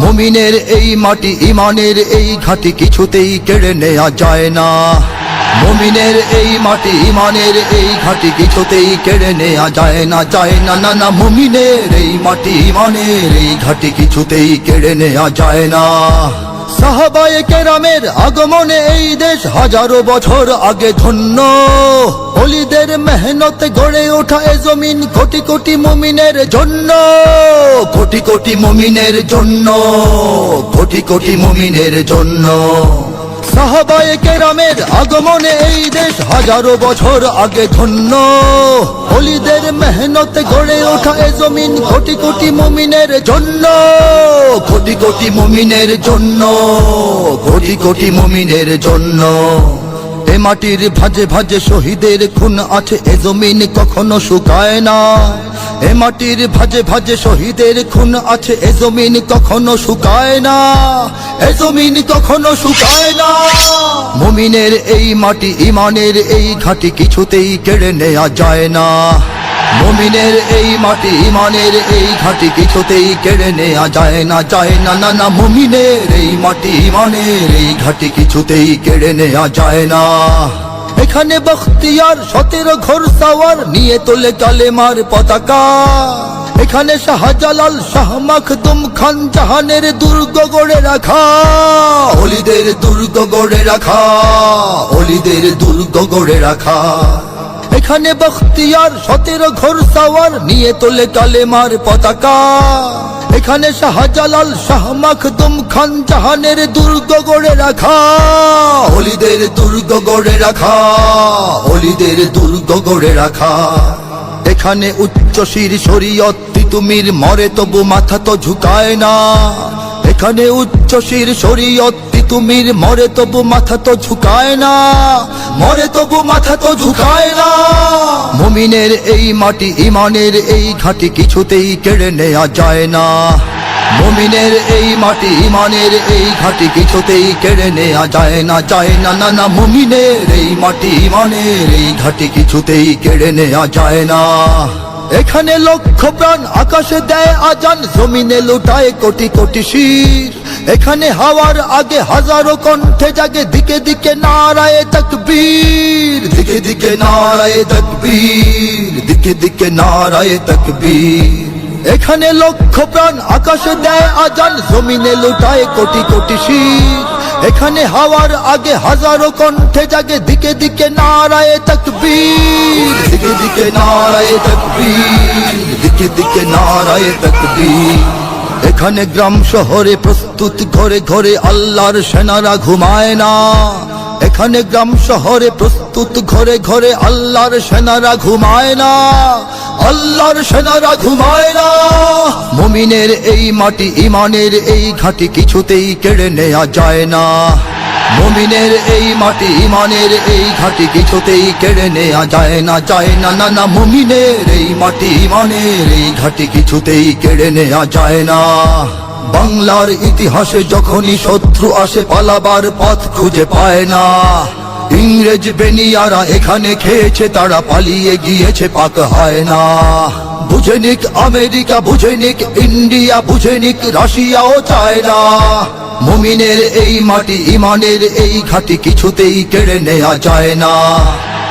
মুমিনের এই মাটি ইমানের এই ঘাটি কিছুতেই কেড়ে নেওয়া যায় না। মুমিনের এই মাটি ইমানের এই ঘাটি কিছুতেই কেড়ে নেওয়া যায় না যায় না না না, মুমিনের এই মাটি ইমানের এই ঘাটি কিছুতেই কেড়ে নেওয়া যায় না। সাহাবায়ে কেরামের আগমনে এই দেশ হাজারো বছর আগে ধন্য। অলিদের মেহনতে গড়ে ওঠা এ জমিন কোটি কোটি মুমিনের জন্য। কোটি কোটি মুমিনের জন্য। কোটি কোটি মুমিনের জন্য। সাহাবায়ে কেরামের আগমনে এই দেশ হাজারো বছর আগে ধন্য। অলিদের মেহনতে গড়ে ওঠা এ জমিন কোটি কোটি মুমিনের জন্য। কোটি কোটি মুমিনের জন্য। কোটি কোটি মুমিনের জন্য। এ মাটির ভাজে ভাজে শহীদের খুন আছে এ জমিন কখনো শুকায় না। এ মাটির ভাজে ভাজে শহীদের খুন আছে এ জমিন কখনো শুকায় না। এ জমিন কখনো শুকায় না। মুমিনের এই মাটি, ইমানের এই ঘাটি কিছুতেই কেড়ে নেওয়া যায় না। মুমিনের এই মাটি, ইমানের এই ঘাটি কিছুতেই কেড়ে নেওয়া যায় না যায় না না না, মুমিনের এই মাটি, ইমানের এই ঘাটি কিছুতেই কেড়ে নেওয়া যায় না। এখানে বখতিয়ার, সতেরো ঘোর সাওয়ার, নিয়ে তোলে কালেমার পতাকা। এখানে শাহজালাল শাহ মাখদুম খান জাহানের দুর্গ গড়ে রাখা। অলিদের দুর্গ গড়ে রাখা। অলিদের দুর্গ গড়ে রাখা। এখানে বখতিয়ার, সতেরো ঘোর সাওয়ার, নিয়ে তোলে কালেমার পতাকা। এখানে শাহজালাল শাহ মাখদুম খান জাহানের দুর্গ গড়ে রাখা। অলিদের দুর্গ গড়ে রাখা। অলিদের দুর্গ গড়ে রাখা। এখানে উচ্চ শির শরীয়ত তিতুমির মরে তবু মাথা তো ঝুকায় না। এখানে উচ্চ শির শরীয়ত তিতুমির মরে তবু মাথা তো ঝুকায় না। মরে তবু মাথা তো ঝুকায় না। মুমিনের এই মাটি ইমানের এই ঘাটি কিছুতেই কেড়ে নেওয়া যায় না। মুমিনের এই মাটি ইমানের এই ঘাটি কিছুতেই কেড়ে নেওয়া যায় না যায় না না না, মুমিনের এই মাটি ইমানের এই ঘাটি কিছুতেই কেড়ে নেওয়া যায় না। এখানে লক্ষ প্রাণ আকাশে দেয় আজান, জমিনে লুটায় কোটি কোটি শির। এখানে হাওয়ার আগে হাজারো কণ্ঠে জাগে, দিকে দিকে নারায় তকবীর। দিকে দিকে নারায় তকবীর, দিকে দিকে নারায় তকবীর। এখানে লক্ষ প্রাণ আকাশে দেয় আজান, জমিনে লুটায় কোটি কোটি শির। এখানে হাওয়ার আগে হাজারো কণ্ঠে জাগে, দিকে দিকে নারায় তকবীর। দিকে দিকে নারায় তকবীর। দিকে দিকে নারায় তকবীর। এখানে গ্রাম শহরে প্রস্তুত, ঘরে ঘরে আল্লাহর সেনারা ঘুমায় না। এখানে গ্রাম শহরে প্রস্তুত, ঘরে ঘরে আল্লাহর সেনারা ঘুমায় না। আল্লাহর সেনারা ঘুমায় না। মুমিনের এই মাটি ইমানের এই ঘাটি কিছুতেই কেড়ে নেওয়া যায় না। মুমিনের এই মাটি ইমানের এই ঘাটি কিছুতেই কেড়ে নেওয়া যায় না যায় না না না, মুমিনের এই মাটি ইমানের এই ঘাটি কিছুতেই কেড়ে নেওয়া যায় না। বাংলার ইতিহাসে যখনই শত্রু আসে, পালাবার পথ খুঁজে পায় না। ইংরেজ বেনিয়ারা এখানে খেয়েছে, তারা পালিয়ে গিয়েছে, পাক হয় না। বুঝেনিক আমেরিকা বুঝেনিক ইন্ডিয়া বুঝেনিক রাশিয়াও চায় না। মুমিনের এই মাটি, ইমানের এই ঘাটি কিছুতেই কেড়ে নেওয়া যায় না।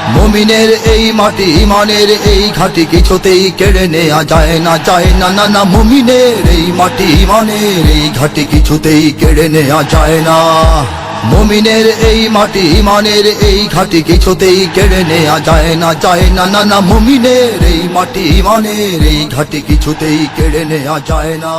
মুমিনের এই মাটি, ইমানের এই ঘাটি কিছুতেই কেড়ে নেওয়া যায় না যায় না না না, মুমিনের এই মাটি, ইমানের এই ঘাটি কিছুতেই কেড়ে নেওয়া যায় না। মুমিনের এই মাটি ইমানের এই ঘাটি কিছুতেই কেড়ে নেয়া যায় না যায় না না না। মমিনের এই মাটি ইমানের এই ঘাটি কিছুতেই কেড়ে নেয়া যায় না।